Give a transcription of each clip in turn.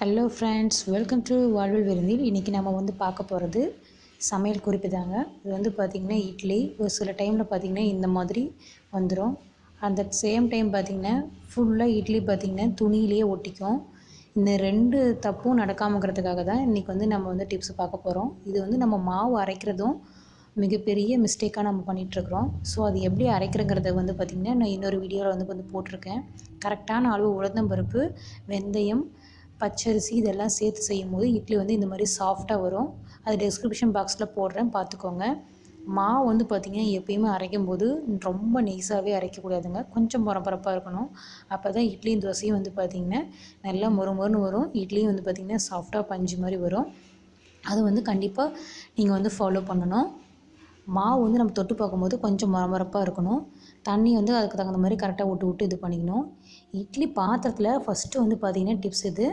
Hello friends welcome to வாழ்வில் விருந்தில். இன்றைக்கி நம்ம வந்து பார்க்க போகிறது சமையல் குறிப்பு தாங்க. இது வந்து பார்த்திங்கன்னா இட்லி. ஒரு சில டைமில் பார்த்திங்கன்னா இந்த மாதிரி வந்துடும் அந்த சேம் டைம் பார்த்திங்கன்னா ஃபுல்லாக இட்லி பார்த்திங்கன்னா துணியிலேயே ஒட்டிக்கும். இந்த ரெண்டு தப்பும் நடக்காமக்கிறதுக்காக தான் இன்றைக்கி வந்து நம்ம வந்து டிப்ஸ் பார்க்க போகிறோம் இது வந்து நம்ம மாவு அரைக்கிறதும் மிகப்பெரிய மிஸ்டேக்காக நம்ம பண்ணிகிட்ருக்குறோம் ஸோ அது எப்படி அரைக்கிறங்கிறத வந்து பார்த்திங்கன்னா நான் இன்னொரு வீடியோவில் வந்து வந்து போட்டிருக்கேன். கரெக்டான அளவு உளுந்தம்பருப்பு வெந்தயம் பச்சரிசி இதெல்லாம் சேர்த்து செய்யும் போது இட்லி வந்து இந்த மாதிரி சாஃப்டாக வரும். அது டிஸ்கிரிப்ஷன் பாக்ஸில் போடுறேன் பார்த்துக்கோங்க. மாவு வந்து பார்த்திங்கன்னா எப்பயுமே அரைக்கும் போது ரொம்ப நெய்ஸாகவே அரைக்கக்கூடாதுங்க. கொஞ்சம் பரபரப்பாக இருக்கணும். அப்போ தான் இட்லியும் தோசையும் வந்து பார்த்திங்கன்னா நல்லா மொறு மொறுன்னு வரும். இட்லியும் வந்து பார்த்திங்கன்னா சாஃப்டாக பஞ்சு மாதிரி வரும். அது வந்து கண்டிப்பாக நீங்கள் வந்து ஃபாலோ பண்ணணும். மாவு வந்து நம்ம தொட்டு பார்க்கும்போது கொஞ்சம் மரமரப்பாக இருக்கணும். தண்ணி வந்து அதுக்கு தகுந்த மாதிரி கரெக்டாக விட்டு விட்டு இது பண்ணிக்கணும். இட்லி பாத்திரத்தில் ஃபஸ்ட்டு வந்து பார்த்திங்கன்னா டிப்ஸ் இது.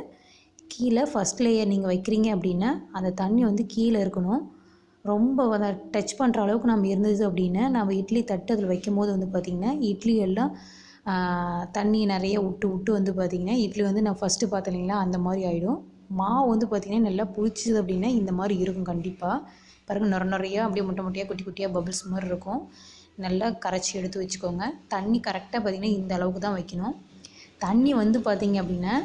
கீழே ஃபஸ்ட் லேயர் நீங்கள் வைக்கிறீங்க அப்படின்னா அந்த தண்ணி வந்து கீழே இருக்கணும். ரொம்ப அதை டச் பண்ணுற அளவுக்கு நம்ம இருந்தது அப்படின்னா நம்ம இட்லி தட்டு அதில் வைக்கும் போது வந்து பார்த்திங்கன்னா இட்லி எல்லாம் தண்ணி நிறைய விட்டு விட்டு வந்து பார்த்திங்கன்னா இட்லி வந்து நான் ஃபஸ்ட்டு பார்த்தேன் இல்லைங்களா அந்த மாதிரி ஆகிடும் மாவு வந்து பார்த்திங்கன்னா நல்லா புளிச்சிது அப்படின்னா இந்த மாதிரி இருக்கும் கண்டிப்பாக பாருங்கள் நுர நிறையா அப்படியே முட்டை முட்டையாக குட்டி குட்டியாக பபிள்ஸ் மாதிரி இருக்கும். நல்லா கரைச்சி எடுத்து வச்சுக்கோங்க. தண்ணி கரெக்டாக பார்த்திங்கன்னா இந்த அளவுக்கு தான் வைக்கணும். தண்ணி வந்து பார்த்திங்க அப்படின்னா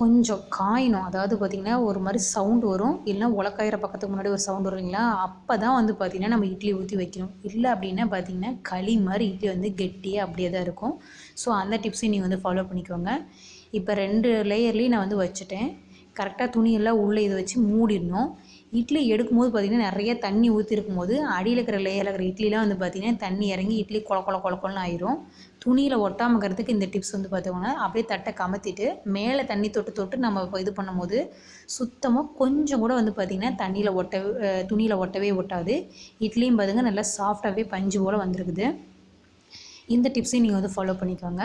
கொஞ்சம் காயணும். அதாவது பார்த்திங்கன்னா ஒரு மாதிரி சவுண்டு வரும். இல்லைனா உலக்காயிற பக்கத்துக்கு முன்னாடி ஒரு சவுண்டு வரும் இல்லைங்களா? அப்போ தான் வந்து பார்த்திங்கன்னா நம்ம இட்லி ஊற்றி வைக்கணும். இல்லை அப்படின்னா பார்த்திங்கன்னா களி மாதிரி இட்லி வந்து கெட்டியாக அப்படியே தான் இருக்கும். ஸோ அந்த டிப்ஸையும் நீங்கள் வந்து ஃபாலோ பண்ணிக்கோங்க. இப்போ ரெண்டு லேயர்லேயும் நான் வந்து வச்சுட்டேன். கரெக்டாக துணியெல்லாம் உள்ளே இதை வச்சு மூடிடணும். இட்லி எடுக்கும்போது பார்த்திங்கன்னா நிறைய தண்ணி ஊற்றிருக்கும் போது அடியில் இருக்கிற லேயரில் இருக்கிற இட்லிலாம் வந்து பார்த்திங்கன்னா தண்ணி இறங்கி இட்லி கொல கொல கொல கொலன்னு ஆயிரும். துணியில் ஒட்டாமக்கிறதுக்கு இந்த டிப்ஸ் வந்து பார்த்தோம்னா அப்படியே தட்டை கமத்திட்டு மேலே தண்ணி தொட்டு தொட்டு நம்ம இது பண்ணும்போது சுத்தமாக கொஞ்சம் கூட வந்து பார்த்திங்கன்னா தண்ணியில் ஒட்ட துணியில் ஒட்டவே ஒட்டாது. இட்லியும் பார்த்துங்க நல்லா சாஃப்டாகவே பஞ்சு போல் வந்திருக்குது. இந்த டிப்ஸையும் நீங்கள் வந்து ஃபாலோ பண்ணிக்கோங்க.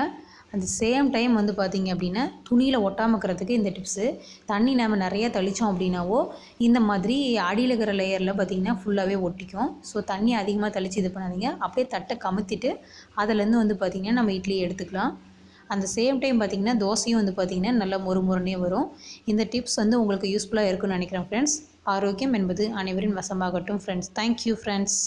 அந்த சேம் டைம் வந்து பார்த்திங்க அப்படின்னா துணியில் ஒட்டாமக்கிறதுக்கு இந்த டிப்ஸு தண்ணி நம்ம நிறையா தெளித்தோம் அப்படின்னாவோ இந்த மாதிரி அடியில் இருக்கிற லேயரில் பார்த்திங்கன்னா ஃபுல்லாகவே ஒட்டிக்கும். ஸோ தண்ணி அதிகமாக தெளித்து இது பண்ணாதீங்க. அப்படியே தட்டை கமுத்திட்டு அதுலேருந்து வந்து பார்த்திங்கன்னா நம்ம இட்லி எடுத்துக்கலாம். அந்த சேம் டைம் பார்த்திங்கன்னா தோசையும் வந்து பார்த்திங்கன்னா நல்லா மொறு வரும். இந்த டிப்ஸ் வந்து உங்களுக்கு யூஸ்ஃபுல்லாக இருக்குன்னு நினைக்கிறேன் ஃப்ரெண்ட்ஸ் ஆரோக்கியம் என்பது அனைவரின் வசமாகட்டும் ஃப்ரெண்ட்ஸ் தேங்க்யூ ஃப்ரெண்ட்ஸ்